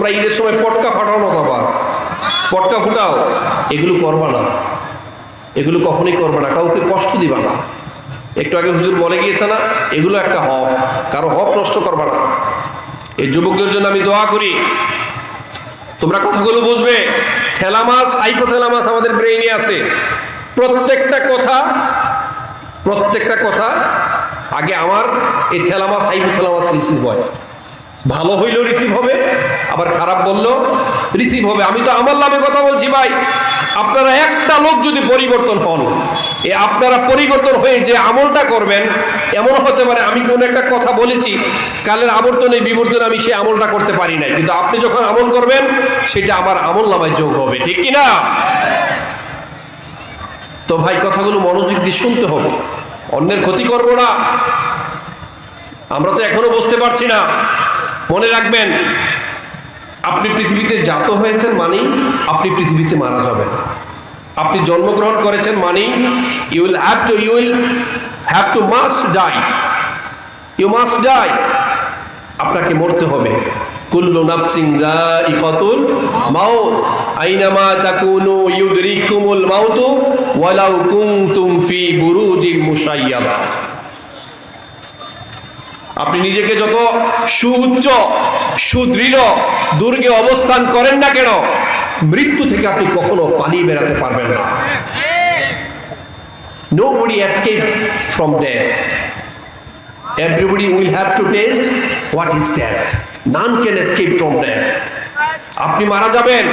তোমরা ঈদের সময় পটকা ফাটাও না আবার পটকা ফুটাও, এগুলো করবা না। এগুলো কখনোই করবে না, কাউকে কষ্ট দিবা না। একটু আগে হুজুর বলে গিয়েছে না, এগুলো একটা হক, কারও হক নষ্ট করবা না। এই যুবকদের জন্য আমি দোয়া করি। তোমরা কথাগুলো বুঝবে। থ্যালামাস মাছ আমাদের ব্রেইনে আছে। প্রত্যেকটা কথা প্রত্যেকটা কথা আগে আমার এই থ্যালামাস মাছ রিসিভ হয়। ভালো হইলেও রিসিভ হবে আবার খারাপ বললেও রিসিভ হবে। আমি তো আমার লাভে কথা বলছি ভাই। আপনারা একটা লোক যদি পরিবর্তন হন, এ আপনারা পরিবর্তন হয়ে যে আমলটা করবেন, এমন হতে পারে আমি কোনো একটা কথা বলেছি, কালের আবর্তনে বিবর্তনে আমি সেই আমলটা করতে পারি নাই। কিন্তু আপনি যখন আমল করবেন, সেটা আমার আমল নামায় যোগ হবে। ঠিক কি না? তো ভাই, কথাগুলো মনোযোগ দিয়ে শুনতে হবে। অন্যের ক্ষতি করব না। আমরা তো এখনও বুঝতে পারছি না। মনে রাখবেন আপনি পৃথিবীতে জাত হয়েছেন মানেই আপনি পৃথিবীতে মারা যাবেন। আপনি জন্মগ্রহণ করেছেন মানেই you will have to you will have to must die you must die আপনাকে মরতে হবে। কুল্লু নাফসিং যায়িকাতুল মাউত। আইনামা তাকুনু ইউদরিকুমুল মাউতু ওয়ালাউ কুনতুম ফি বুরুজিম মুশাইয়াদা। আপনি নিজেকে যত সুউচ্চ, সুদৃঢ়, দুর্গে অবস্থান করেন না কেন, মৃত্যু থেকে আপনি কখনো পালিয়ে বেড়াতে পারবেন না। Nobody escape from death everybody will have to taste what is death none escape from death আপনি মারা যাবেন,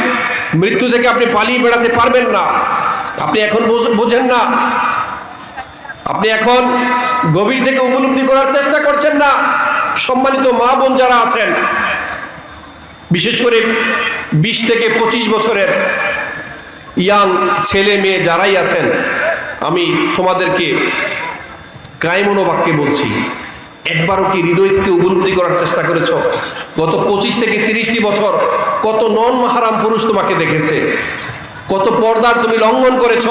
মৃত্যু থেকে আপনি পালিয়ে বেড়াতে পারবেন না। আপনি এখন বোঝ- বোঝেন না আপনি এখন গভীর থেকে উপলব্ধি করার চেষ্টা করছেন না। সম্মানিত মা বোন যারা আছেন, বিশেষ করে বিশ থেকে পঁচিশ বছরের ইয়াং ছেলে মেয়ে যারাই আছেন, আমি তোমাদেরকে কায়মনোবাক্যে বলছি, একবারও কি হৃদয়কে উপলব্ধি করার চেষ্টা করেছ? গত পঁচিশ থেকে তিরিশটি বছর কত নন মাহারাম পুরুষ তোমাকে দেখেছে, কত পর্দার তুমি লঙ্ঘন করেছ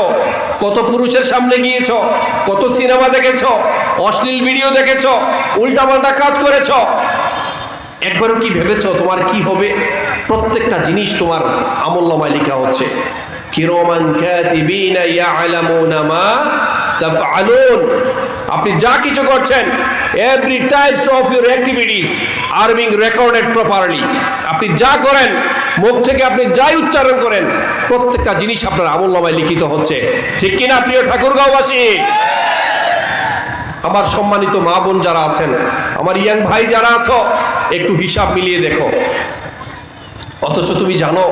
কত পুরুষের সামনে গিয়েছ, কত সিনেমা দেখেছ, অশ্লীল ভিডিও দেখেছ, উল্টাপাল্টা কাজ করেছ। একবারও কি ভেবেছ তোমার কি হবে? প্রত্যেকটা জিনিস তোমার আমল্লামায় লেখা হচ্ছে। আপনি যা কিছু করছেন every types of your activities are being recorded properly আপনি যা করেন, মুখ থেকে আপনি যাই উচ্চারণ করেন প্রত্যেকটা জিনিস আপনার আমল্লামায় লিখিত হচ্ছে। ঠিক কিনা, প্রিয় ঠাকুরগাঁওবাসী? আমার সম্মানিত মা বোন যারা আছেন, আমার ইয়াং ভাই যারা আছো, একটু হিসাব মিলিয়ে দেখো। অথচ তুমি জানো,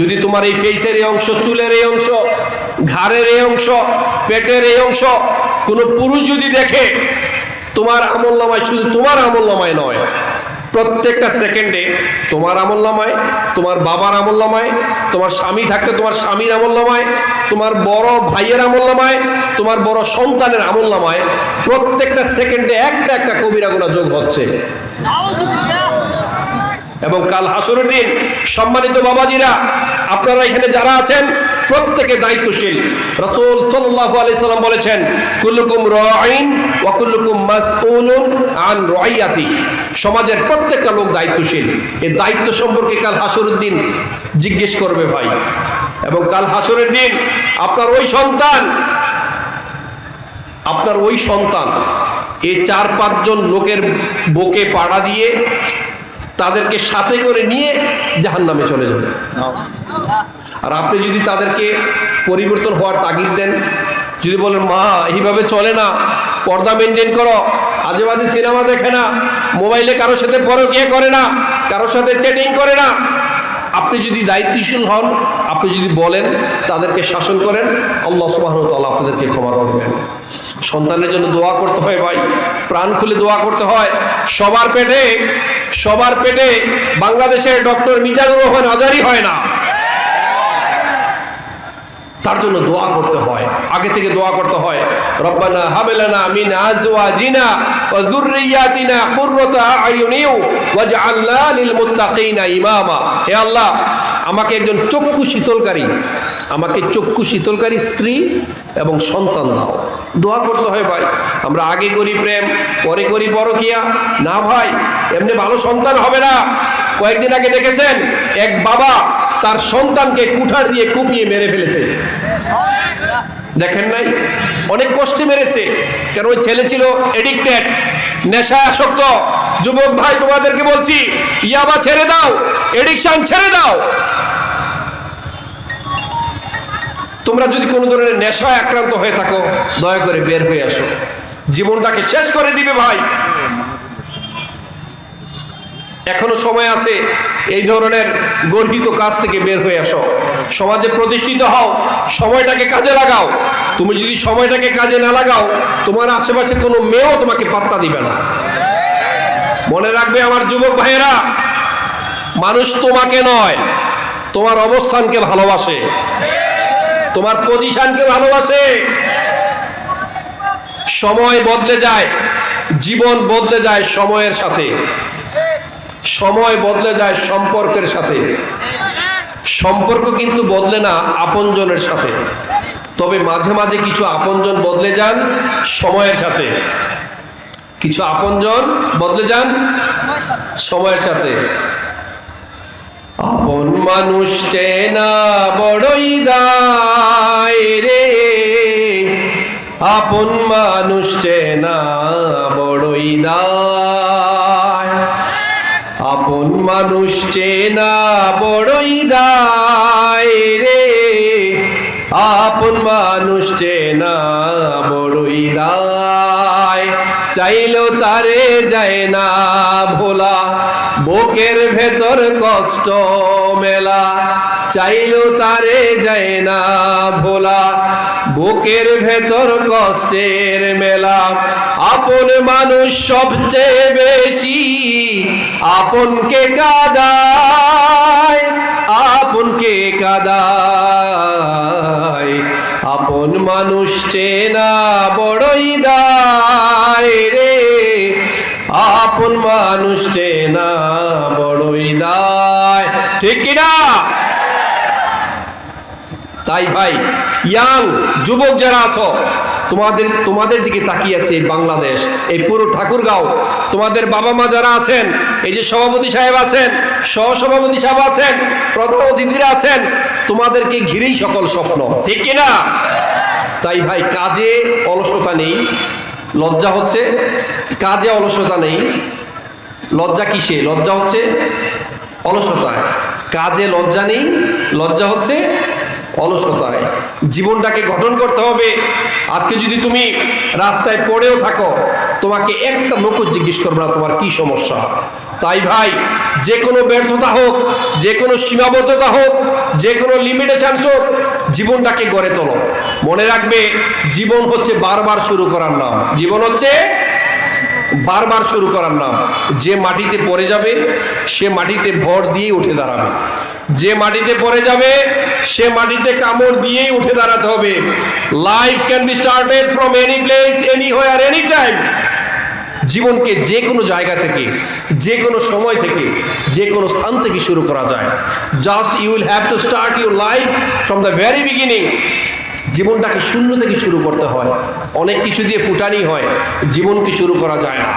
যদি তোমার এই ফেসের এই অংশ, চুলের এই অংশ, ঘাড়ের এই অংশ, পেটের এই অংশ, কোনো পুরুষ যদি দেখে, তোমার আমল্লামায় শুধু তোমার আমল্লামায় নয় প্রত্যেকটা সেকেন্ডে তোমার আমল্লামায় তোমার বাবার আমল্লামায় তোমার স্বামী থাকলে তোমার স্বামীর আমল্লামায় তোমার বড় ভাইয়ের আমল্লামায় তোমার বড় সন্তানের আমল্লামায় প্রত্যেকটা সেকেন্ডে একটা একটা কবিরা গুণা যোগ হচ্ছে। এবং কাল হাসরের দিন সম্মানিত বাবাজিরা, আপনারা এখানে যারা আছেন, প্রত্যেকে দায়িত্বশীল। রসুল সাল্লাল্লাহু আলাইহি সাল্লাম বলেছেন কুল্লুকুম রাঈন সমাজের প্রত্যেকটা লোক দায়িত্বশীল। এই দায়িত্ব সম্পর্কে কাল হাসরের দিন জিজ্ঞেস করবে ভাই। এবং কাল হাসরের দিন আপনার ওই সন্তান, আপনার ওই সন্তান এই চার পাঁচজন লোকের বুকে পাড়া দিয়ে তাদেরকে সাথে করে নিয়ে জাহান নামে চলে যাবে। আর আপনি যদি তাদেরকে পরিবর্তন হওয়ার তাগিদ দেন, যদি বলেন, মা, এইভাবে চলে না। পর্দা মেনটেন করো। আজে বাজে সিনেমা দেখে না। মোবাইলে কারোর সাথে পরকিয়া করে না। কারোর সাথে চ্যাটিং করে না। আপনি যদি দায়িত্বশীল হন, আপনি যদি বলেন, তাদেরকে শাসন করেন, আল্লাহ সুবাহ তাল্লাহ আপনাদেরকে ক্ষমা করবেন। সন্তানের জন্য দোয়া করতে হয় ভাই। প্রাণ খুলে দোয়া করতে হয়। সবার পেটে সবার পেটে বাংলাদেশের ডক্টর মিজানুর রহমান আজারি হয় না। তার জন্য দোয়া করতে হয়। আগে থেকে দোয়া করতে হয়। রব্বানা হাবেলানা মিন আজওয়াজিনা ওয়া যুররিয়াতিনা কুররাতা আয়ুনিউ ওয়াজআলনা লিল মুত্তাকিনা ইমামা। হে আল্লাহ, আমাকে একজন চক্ষু শীতলকারী, আমাকে চক্ষু শীতলকারী স্ত্রী এবং সন্তান দাও। দোয়া করতে হয় ভাই, আমরা আগে করি প্রেম, পরে করি পরকিয়া। না ভাই, এমনি ভালো সন্তান হবে না। কয়েকদিন আগে দেখেছেন, এক বাবা তার সন্তানকে কুঠার দিয়ে কুপিয়ে মেরে ফেলেছে। দেখেন নাই? অনেক কষ্টে মেরেছে। কারণ ওই ছেলে ছিল এডিক্টেড নেশা আসক্ত যুবক ভাই, তোমাদেরকে বলছি, ইয়াবা ছেড়ে দাও এডিকশন ছেড়ে দাও। তোমরা যদি কোনো ধরনের নেশায় আক্রান্ত হয়ে থাকো, দয়া করে বের হয়ে আসো। জীবনটাকে শেষ করে দিবে ভাই। এখনও সময় আছে, এই ধরনের গর্হিত কাজ থেকে বের হয়ে আসো। সমাজে প্রতিষ্ঠিত হও। সময়টাকে কাজে লাগাও। তুমি যদি সময়টাকে কাজে না লাগাও, তোমার আশেপাশে কোনো মেয়েও তোমাকে পাত্তা দিবে না। মনে রাখবে আমার যুবক ভাইয়েরা, মানুষ তোমাকে নয়, তোমার অবস্থানকে ভালোবাসে, তোমার পজিশনকে ভালোবাসে। সময় বদলে যায়, জীবন বদলে যায় সময়ের সাথে। সময় বদলে যায় সম্পর্কের সাথে। সম্পর্ক কিন্তু বদলে না আপনজনের সাথে। তবে মাঝে মাঝে কিছু আপনজন বদলে যান সময়ের সাথে। কিছু আপনজন বদলে যান সময়ের সাথে। আপন মানুষ চেনা বড়ই দায় রে। আপন মানুষ চেনা বড়ই দায়। আপন মানুষ চেনা বড়ই দায় রে। আপন মানুষ চেনা বড়ই দায়। চাইলেও তারে যায় না ভোলা, বুকের ভেতর কষ্ট মেলা। চাইলেও তারে যায় না ভোলা। বুকের ভেতর কষ্টের মেলা। আপন মানুষ সবচেয়ে বেশি আপনকে কাদায় আপনকে কাদায়। আপন মানুষ চেনা বড়ই দায় রে। আপন মানুষ চেনা বড়ই দায়। ঠিক কিনা? তাই ভাই ইয়াং যুবক যারা আছো, তোমাদের তোমাদের দিকে তাকিয়ে আছে এই বাংলাদেশ, এই পুরো ঠাকুরগাঁও। তোমাদের বাবা মা যারা আছেন, এই যে সভাপতি সাহেব আছেন, সহসভাপতি সাহেব আছেন, প্রধান অতিথিরা আছেন, তোমাদেরকে ঘিরেই সকল স্বপ্ন, ঠিক কিনা তাই ভাই, কাজে অলসতা নেই, লজ্জা হচ্ছে। কাজে অলসতা নেই। লজ্জা কিসে? লজ্জা হচ্ছে অলসতায়। কাজে লজ্জা নেই, লজ্জা হচ্ছে অলসতায়। জীবনটাকে গঠন করতে হবে। আজকে যদি তুমি রাস্তায় পড়েও থাকো, তোমাকে একটা লোক জিজ্ঞেস করবে না তোমার কি সমস্যা। তাই ভাই, যে কোনো ব্যর্থতা হোক, যে কোনো সীমাবদ্ধতা হোক, যে কোনো লিমিটেশন হোক, জীবনটাকে গড়ে তোলো। মনে রাখবে, জীবন হচ্ছে বারবার শুরু করার নাম। জীবন হচ্ছে বারবার শুরু করার নাম। যে মাটিতে পড়ে যাবে, সে মাটিতে ভর দিয়ে উঠে দাঁড়াবে। যে মাটিতে পড়ে যাবে, সে মাটিতে কামড় দিয়েই উঠে দাঁড়াতে হবে। Life can be started from any place anywhere any time জীবনকে যে কোনো জায়গা থেকে, যে কোনো সময় থেকে, যে কোনো স্থান থেকে শুরু করা যায়। Just you will have to start your life from the very beginning জীবনটাকে শূন্য থেকে শুরু করতে হয়। অনেক কিছু দিয়ে ফুটানি হয়, জীবনকে শুরু করা যায় না।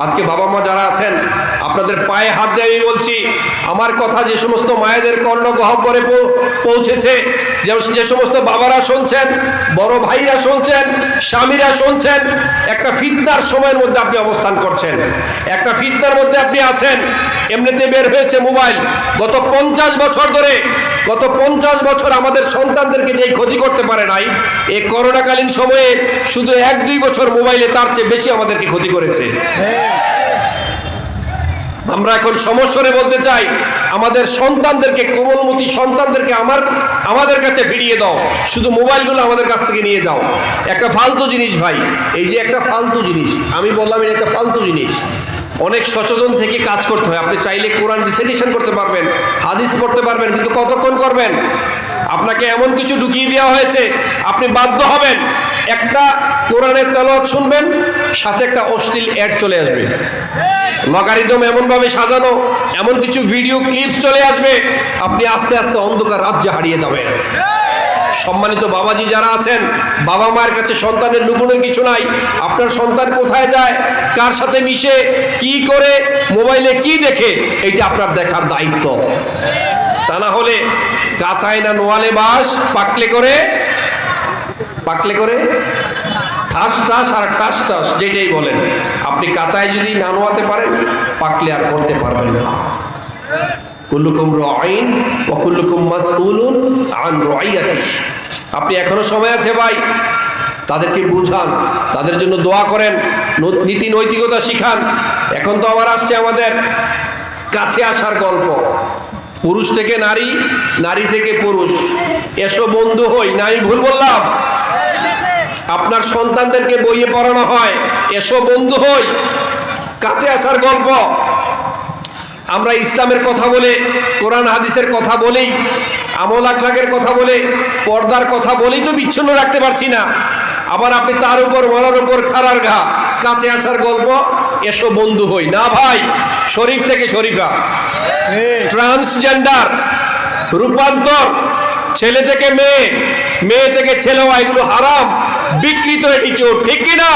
আজকে বাবা মা যারা আছেন, আপনাদের পায়ে হাত দিয়ে আমি বলছি, আমার কথা যে সমস্ত মায়েদের কর্ণ গহ্বরে পৌ- পৌঁছেছে, যে যে সমস্ত বাবারা শুনছেন, বড় ভাইরা শুনছেন, স্বামীরা শুনছেন, একটা ফিতনার সময়ের মধ্যে আপনি অবস্থান করছেন। একটা ফিতনার মধ্যে আপনি আছেন, এমনিতে বের হয়েছে মোবাইল। গত পঞ্চাশ বছর ধরে, গত পঞ্চাশ বছর আমাদের সন্তানদেরকে যেই ক্ষতি করতে পারে নাই এই করোনাকালীন সময়ে শুধু এক দুই বছর মোবাইলে তার চেয়ে বেশি আমাদেরকে ক্ষতি করেছে। আমরা এখন সমস্যরে বলতে চাই, আমাদের সন্তানদেরকে, কোমলমতি সন্তানদেরকে আমার, আমাদের কাছে ফিরিয়ে দাও। শুধু মোবাইলগুলো আমাদের কাছ থেকে নিয়ে যাও। একটা ফালতু জিনিস ভাই, এই যে একটা ফালতু জিনিস, আমি বললাম এটা একটা ফালতু জিনিস। অনেক সচেতন থেকে কাজ করতে হয়। আপনি চাইলে কোরআন রিসাইটেশন করতে পারবেন, হাদিস পড়তে পারবেন, কিন্তু কতক্ষণ করবেন? আপনাকে এমন কিছু ঢুকিয়ে দেওয়া হয়েছে, আপনি বাধ্য হবেন। একটা কোরআনের তেলাওয়াত শুনবেন সাথে একটা অশ্লীল অ্যাড চলে আসবে। লগারিদম এমন ভাবে সাজানো, এমন কিছু ভিডিও ক্লিপস চলে আসবে, আপনি আস্তে আস্তে অন্ধকার রাজ্যে হারিয়ে যাবেন। সম্মানিত বাবাজি যারা আছেন, বাবা মায়ের কাছে সন্তানের লুকোনোর কিছু নাই, আপনার সন্তান কোথায় যায়, কার সাথে মিশে, কি করে, মোবাইলে কি দেখে, এইটা আপনার দেখার দায়িত্ব। তা না হলে কাঁচায় না নোয়ালে বাস, পাকলে করে পাকলে করে? ঠাস ঠাস আর টাস টাস যেটাই বলেন। আপনি কাঁচায় যদি না নোয়াতে পারেন, পাকলে আর করতে পারবেন না। কুল্লুকুম রাইন ওয়া কুল্লুকুম মাসউলুন আন রাইয়াতিহি আপনি এখনও সময় আছে ভাই? তাদেরকে বুঝান, তাদের জন্য দোয়া করেন নীতি নৈতিকতা শিখান। এখন তো আবার আসছে আমাদের কাছে আসার গল্প। পুরুষ থেকে নারী নারী থেকে পুরুষ। এসো বন্ধু হই না আমি ভুল বললাম। আপনার সন্তানদেরকে বইয়ে পড়ানো হয়। এসো বন্ধু হই। কাছে আসার গল্প। আমরা ইসলামের কথা বলে কোরআন হাদিসের কথা বলেই আমল আখলাকের কথা বলে পর্দার কথা বলেই তো বিচ্ছিন্ন রাখতে পারছি না। আবার আপনি তার উপর মরার উপর খারার ঘা। কাছে আসার গল্প এসো বন্ধু হই। না ভাই শরীফ থেকে শরীফা। ট্রান্সজেন্ডার রূপান্তর। ছেলে থেকে মেয়ে মেয়ে থেকে ছেলে এগুলো হারাম, বিকৃত চোর, ঠিক কিনা?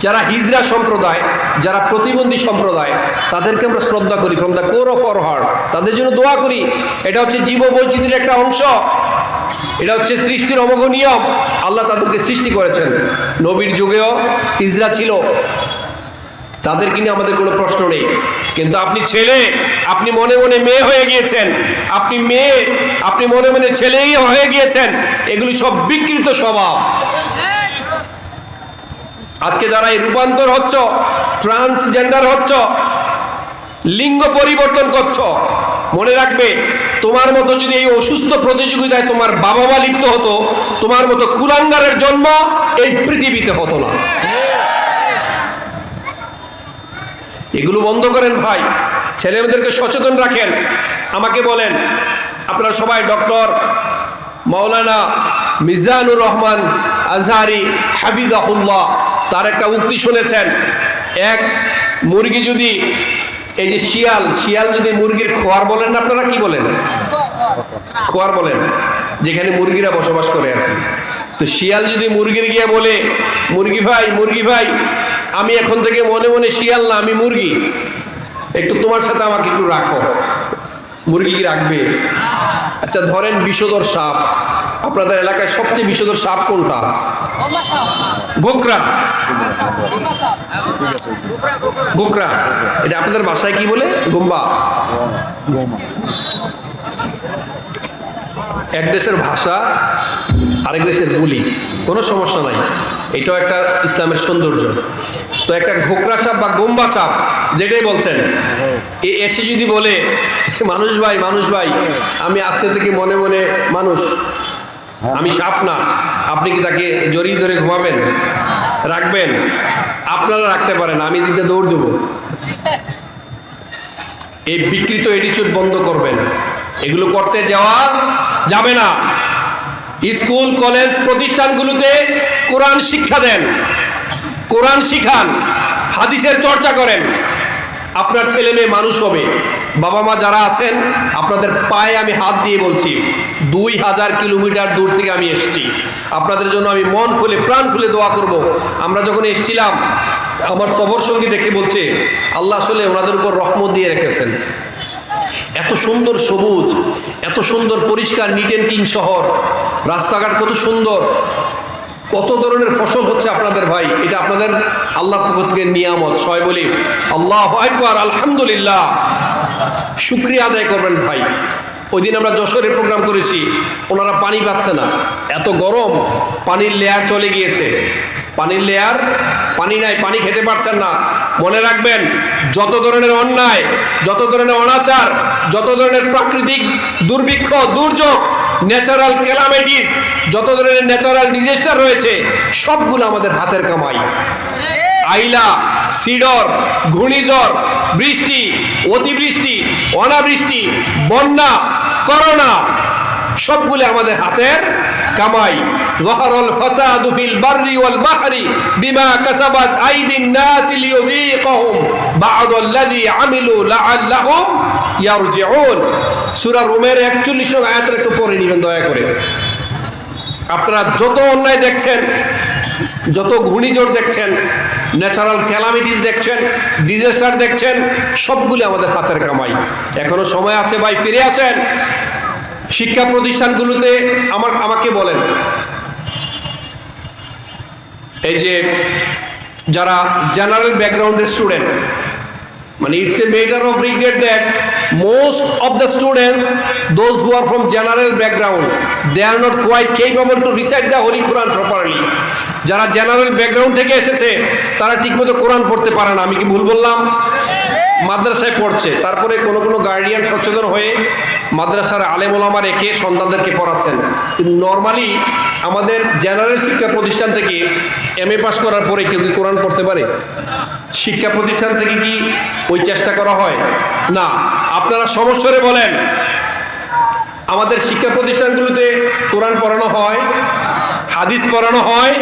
যারা হিজরা সম্প্রদায়, যারা প্রতিবন্ধী সম্প্রদায়, তাদেরকে আমরা শ্রদ্ধা করি from the core of our heart তাদের জন্য দোয়া করি। এটা হচ্ছে জীব বৈচিত্র্যের একটা অংশ। এটা হচ্ছে সৃষ্টির অমোঘ নিয়ম আল্লাহ তাদেরকে সৃষ্টি করেছেন। নবীর যুগেও হিজরা ছিল। তাদেরকে নিয়ে আমাদের কোনো প্রশ্ন নেই। কিন্তু আপনি ছেলে, আপনি মনে মনে মেয়ে হয়ে গিয়েছেন। আপনি মেয়ে, আপনি মনে মনে ছেলেই হয়ে গিয়েছেন। এগুলি সব বিকৃত স্বভাব। আজকে যারা এই রূপান্তর হচ্ছ ট্রান্সজেন্ডার হচ্ছ, লিঙ্গ পরিবর্তন করছ, মনে রাখবে, তোমার মতো যদি এই অসুস্থ প্রতিযোগিতায় তোমার বাবা মা লিপ্ত হতো, তোমার মতো কুলাঙ্গারের জন্ম এই পৃথিবীতে হতো না। এগুলো বন্ধ করেন ভাই। ছেলেমেয়েদেরকে সচেতন রাখেন। আমাকে বলেন, আপনারা সবাই ডক্টর মাওলানা মিজানুর রহমান আজহারি হাফিজাহুল্লাহ, তার একটা উক্তি শুনেছেন। এক মুরগি যদি, এই যে শিয়াল শিয়াল যদি মুরগির খোয়ার বলেন না আপনারা কি বলেন? খোয়ার বলেন, যেখানে মুরগিরা বসবাস করে আর তো শিয়াল যদি মুরগির গিয়ে বলে, মুরগি ভাই মুরগি ভাই আমি এখন থেকে মনে মনে শিয়াল না আমি মুরগি। একটু তোমার সাথে আমাকে একটু রাখো। মুরগি কি রাখবে? আচ্ছা ধরেন বিষধর সাপ। আপনাদের এলাকায় সবচেয়ে বিষধর সাপ কোনটা? গোকরা। গোকরা। এটা আপনাদের বাসায় কি বলে? গোম্বা। এক দেশের ভাষা। আরেক দেশের বলি। কোনো সমস্যা নাই। এটাও একটা ইসলামের সৌন্দর্য। তো একটা ঘোকরা সাপ বা গোম্বা সাপ, যেটাই বলছেন এসে যদি বলে, মানুষ ভাই মানুষ ভাই, আমি আজকে থেকে মনে মনে মানুষ। আমি সাপ না। আপনি কি তাকে জড়িয়ে ধরে ঘুমাবেন? রাখবেন? আপনারা রাখতে পারেন, আমি দিতে দৌড় দেবো। এই বিকৃত এটিচিউড বন্ধ করবেন। এগুলো করতে যাওয়া যাবে না। স্কুল, কলেজ প্রতিষ্ঠানগুলোতে কোরআন শিক্ষা দেন। কোরআন শিখান, হাদিসের চর্চা করেন। আপনার ছেলে মেয়ে মানুষ হবে। বাবা মা যারা আছেন, আপনাদের পায়ে আমি হাত দিয়ে বলছি, দুই হাজার কিলোমিটার দূর থেকে আমি এসেছি। আপনাদের জন্য আমি মন খুলে, প্রাণ খুলে দোয়া করব। আমরা যখন এসেছিলাম, আমার সফর সঙ্গী দেখে বলছে, আল্লাহ আসলে ওনাদের উপর রহমত দিয়ে রেখেছেন। এত সুন্দর সবুজ, এত সুন্দর পরিষ্কার নিট অ্যান্ড ক্লিন শহর, রাস্তাঘাট কত সুন্দর। কত ধরনের ফসল হচ্ছে আপনাদের ভাই, এটা আপনাদের আল্লাহ পক্ষ থেকে নিয়ামত, সবাই বলি, আল্লাহ একবার আলহামদুলিল্লাহ। শুক্রিয়া আদায় করবেন ভাই। ওই দিন আমরা যশোরে প্রোগ্রাম করেছি, ওনারা পানি পাচ্ছে না। এত গরম, পানির লেয়ার চলে গিয়েছে। পানির লেয়ার পানি নাই, পানি খেতে পারছেন না। মনে রাখবেন, যত ধরনের অন্যায়, যত ধরনের অনাচার, যত ধরনের প্রাকৃতিক দুর্ভিক্ষ, দুর্যোগ ন্যাচারাল ক্যালামিটিস যত ধরনের ন্যাচারাল ডিজাস্টার রয়েছে, সবগুলো আমাদের হাতের কামাই। আইলা, সিডর, ঘূর্ণিঝড়, বৃষ্টি, অতিবৃষ্টি, অনাবৃষ্টি, বন্যা, করোনা, সবগুলো আমাদের হাতের কামাই। ظهر الفساد في البر والبحر بما كسبت أيدي الناس ليذيقهم بعض الذي عملوا لعلهم يرجعون সুরা রোমের একচল্লিশ নং আয়াতের একটু পরে নেবেন দয়া করে আপনারা যত অন্যায় দেখছেন যত ঘূর্ণিঝড় দেখছেন ন্যাচারাল ক্যালামিটিস দেখছেন ডিজাস্টার দেখছেন সবগুলি আমাদের হাতের কামাই এখনো সময় আছে ভাই ফিরে আসেন শিক্ষা প্রতিষ্ঠানগুলোতে আমার আমাকে বলেন এই যে যারা জেনারেল ব্যাকগ্রাউন্ডের স্টুডেন্ট মানে it's a matter of regret that most of the students who are from general background they are not quite capable to recite the holy Quran properly যারা জেনারেল ব্যাকগ্রাউন্ড থেকে এসেছে, তারা ঠিকমতো কোরআন পড়তে পারে না। আমি কি ভুল বললাম? মাদ্রাসায় পড়ছে। তারপরে কোনো কোনো গার্ডিয়ান সচেতন হয়ে মাদ্রাসার আলেম ওলামা রেখে সন্তানদেরকে পড়াচ্ছেন। কিন্তু নর্মালি আমাদের জেনারেল শিক্ষা প্রতিষ্ঠান থেকে এম এ পাস করার পরে কেউ কি কোরআন পড়তে পারে? শিক্ষা প্রতিষ্ঠান থেকে কি ওই চেষ্টা করা হয়? না। আপনারা সমস্যরে বলেন, আমাদের শিক্ষা প্রতিষ্ঠানগুলোতে কোরআন পড়ানো হয়, হাদিস পড়ানো হয়,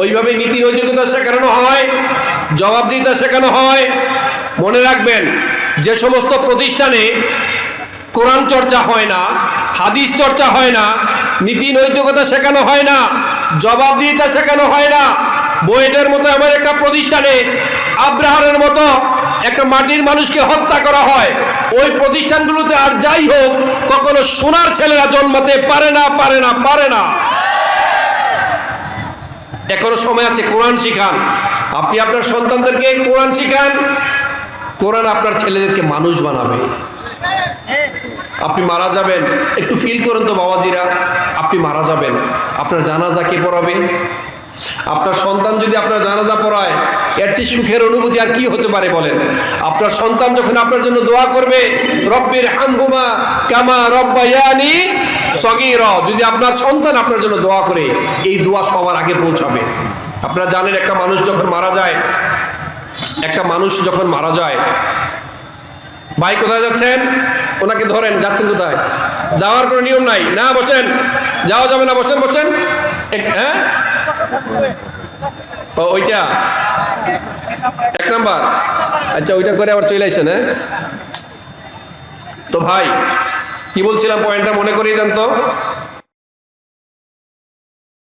ওইভাবে নীতি নৈতিকতা শেখানো হয়, জবাবদিহিতা শেখানো হয়। মনে রাখবেন, যে সমস্ত প্রতিষ্ঠানে কোরআন চর্চা হয় না, হাদিস চর্চা হয় না, নীতি নৈতিকতা শেখানো হয় না, জবাবদিহিতা শেখানো হয় না বইয়েটের মতো এমন একটা প্রতিষ্ঠানে আব্রাহারের মতো একটা মাটির মানুষকে হত্যা করা হয়। ওই প্রতিষ্ঠানগুলোতে আর যাই হোক, কখনো সোনার ছেলেরা জন্মাতে পারে না পারে না পারে না। এখনও সময় আছে, কোরআন শিখান। আপনি আপনার সন্তানদেরকে কোরআন শিখান। কোরআন আপনার ছেলেদেরকে মানুষ বানাবে। আপনি মারা যাবেন, একটু ফিল করুন তো বাবাজিরা, আপনি মারা যাবেন। আপনার জানাজা কে পড়াবে? আপনার সন্তান যদি আপনার জানাজা পড়ায়, এর চেয়ে সুখের অনুভূতি আর কি হতে পারে বলেন? আপনার সন্তান যখন আপনার জন্য দোয়া করবে, রব্বির হামহুমা কামা রব্বায়ানি সগীর, যদি আপনার সন্তান আপনার জন্য দোয়া করে, এই দোয়া সবার আগে পৌঁছাবে। আপনারা জানেন, একটা মানুষ যখন মারা যায়, একটা মানুষ যখন মারা যায়, ভাই কোথায় যাচ্ছেন? ওনাকে ধরেন, যাচ্ছেন কোথায়? যাওয়ার কোনো নিয়ম নাই। না, বসেন। যাওয়া যাবে না, বসেন বসেন। হ্যাঁ? ও, ওইটা। এক নাম্বার। আচ্ছা ওইটা করে আবার চলে আসেন হ্যাঁ? তো ভাই, কি বলছিলাম পয়েন্টটা মনে করিয়ে দেন তো?